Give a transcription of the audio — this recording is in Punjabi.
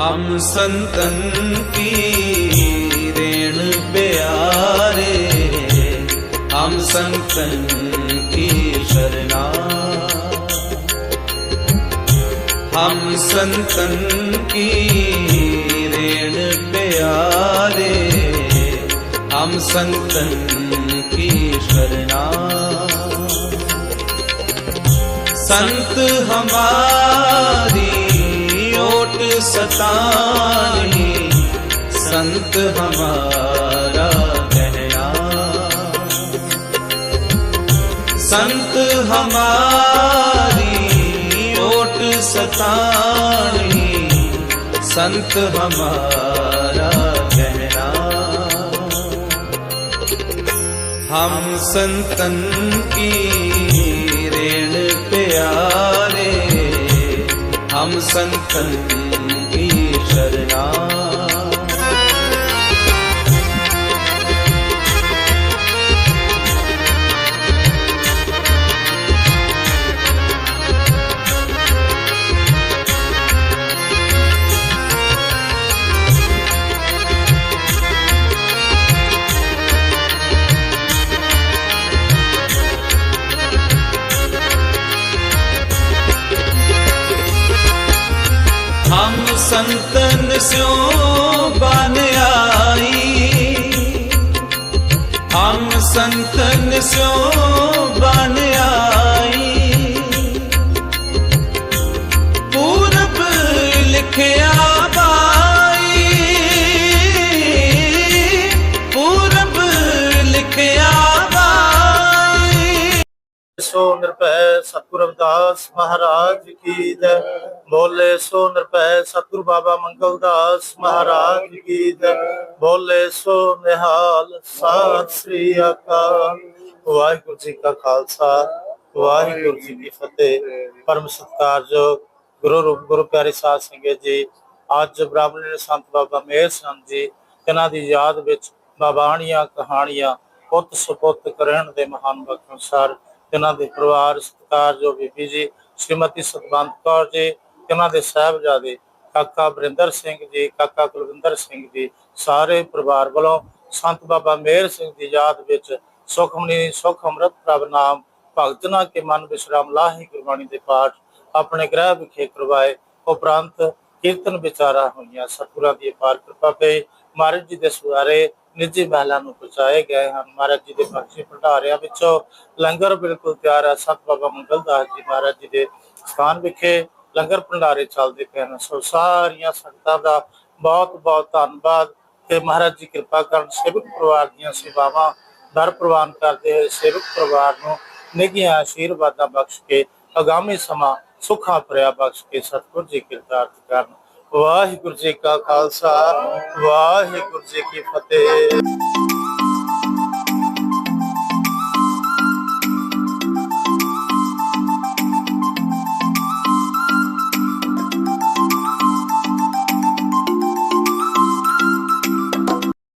हम संतन की रेण प्यारे हम संतन की शरणा हम संतन की रेण प्यारे हम संतन की शरणा संत हमारी संत हमारा कहना संत हमारी ओट सतानी संत हमारा कहना हम संतन की रेण प्यारे हम संतन की ਹਮ ਸੰਤਨ ਸਿਉ ਬਨ ਆਈ। ਹਮ ਸੰਤਨ ਸਿਉ ਬਨ ਆਈ। ਪੂਰਬ ਲਿਖਿਆ ਪੂਰਬ ਲਿਖਿਆ ਸੋ ਨਿਰਭੈ ਸਤਿਗੁਰ ਅਵਤਾਸ ਮਹਾਰਾਜ ਕੀ ਜੈ। ਬੋਲੇ ਸੋ ਨਿਰਭੈ ਸਤਿਗੁਰ ਬਾਬਾ ਮੰਗਲਦਾਸ ਮਹਾਰਾਜ ਕੀ ਜੈ। ਬੋਲੇ ਸੋ ਨਿਹਾਲ ਸਤਿ ਸ੍ਰੀ ਅਕਾਲ। ਵਾਹਿਗੁਰੂ ਜੀ ਕਾ ਖਾਲਸਾ, ਵਾਹਿਗੁਰੂ ਜੀ ਕੀ ਫਤਿਹ। ਪਰਮ ਸਤਿਕਾਰਯੋਗ ਗੁਰੂ ਰੂਪ, ਗੁਰੂ ਪਿਆਰੇ ਸਾਧ ਸੰਗਤ ਜੀ। ਅੱਜ ਬ੍ਰਾਹਮਣ ਸੰਤ ਬਾਬਾ ਮੇਰ ਸਿੰਘ ਜੀ, ਇਹਨਾਂ ਦੀ ਯਾਦ ਵਿੱਚ ਬਾਬਾਣੀਆਂ ਕਹਾਣੀਆਂ ਪੁੱਤ ਸੁਪੁੱਤ ਕਰਨ ਦੇ ਮਹਾਨ ਬਖਸ਼ ਇਹਨਾਂ ਦੇ ਪਰਿਵਾਰ ਸਤਿਕਾਰ ਬੀਬੀ ਜੀ, ਸ਼੍ਰੀਮਤੀ ਸਤਵੰਤ ਕੌਰ ਜੀ ਇਹਨਾਂ ਦੇ ਸਾਹਿਬਜ਼ਾਦੇ ਕਾਕਾ ਬਰਿੰਦਰ ਸਿੰਘ ਜੀ, ਕਾਕਾ ਕੁਲਵਿੰਦਰ ਸਿੰਘ ਜੀ, ਸਾਰੇ ਪਰਿਵਾਰ ਵੱਲੋਂ ਸੰਤ ਬਾਬਾ ਮੇਹਰ ਸਿੰਘ ਦੀ ਯਾਦ ਵਿੱਚ ਸੁਖਮਨੀ, ਸੁਖ ਅੰਮ੍ਰਿਤ ਪ੍ਰਭ ਨਾਮ ਭਗਤਨਾ ਕੇ ਮਨ ਵਿਸ਼ਰਾਮ ਲਾਹੀ ਗੁਰਬਾਣੀ ਦੇ ਪਾਠ ਆਪਣੇ ਗ੍ਰਹਿ ਵਿਖੇ ਕਰਵਾਏ। ਉਪਰੰਤ ਕੀਰਤਨ ਵਿਚਾਰਾ ਹੋਈਆਂ। ਸਤਿਗੁਰਾਂ ਦੀ ਅਪਾਰ ਕਿਰਪਾ ਪਈ। ਮਹਾਰਾਜ ਜੀ ਦੇ ਸੁਆਰੇ ਨਿੱਜੀ ਮਹਿਲਾਂ ਨੂੰ ਪਹੁੰਚਾਏ ਗਏ ਹਨ। ਮਹਾਰਾਜ ਜੀ ਦੇ ਬਖਸ਼ੇ ਭੰਡਾਰਿਆਂ ਵਿੱਚੋਂ ਲੰਗਰ ਬਿਲਕੁਲ ਤਿਆਰ ਹੈ ਸਤ ਬਾਬਾ ਮੰਗਲ ਦਾਸ ਜੀ ਮਹਾਰਾਜ ਜੀ ਦੇ ਸਥਾਨ ਵਿਖੇ ਲੰਗਰ ਭੰਡਾਰੇ ਚੱਲਦੇ ਪਏ ਹਨ। ਸੋ ਸਾਰੀਆਂ ਸੰਗਤਾਂ ਦਾ ਬਹੁਤ ਬਹੁਤ ਧੰਨਵਾਦ ਕਿ ਮਹਾਰਾਜ ਜੀ ਕਿਰਪਾ ਕਰਨ ਸੇਵਕ ਪਰਿਵਾਰ ਦੀਆਂ ਸੇਵਾਵਾਂ ਦਰ ਪ੍ਰਵਾਨ ਕਰਦੇ ਹੋਏ ਸੇਵਕ ਪਰਿਵਾਰ ਨੂੰ ਨਿੱਘੀਆਂ ਆਸ਼ੀਰਵਾਦਾਂ ਬਖਸ਼ ਕੇ, ਅਗਾਮੀ ਸਮਾਂ ਸੁੱਖਾ ਭਰਿਆ ਬਖਸ਼ ਕੇ ਸਤਿਗੁਰ ਜੀ ਕਿਰਦਾਰਤ ਕਰਨ। ਵਾਹਿਗੁਰੂ ਜੀ ਕਾ ਖਾਲਸਾ, ਵਾਹਿਗੁਰੂ ਜੀ ਕੀ ਫਤਿਹ।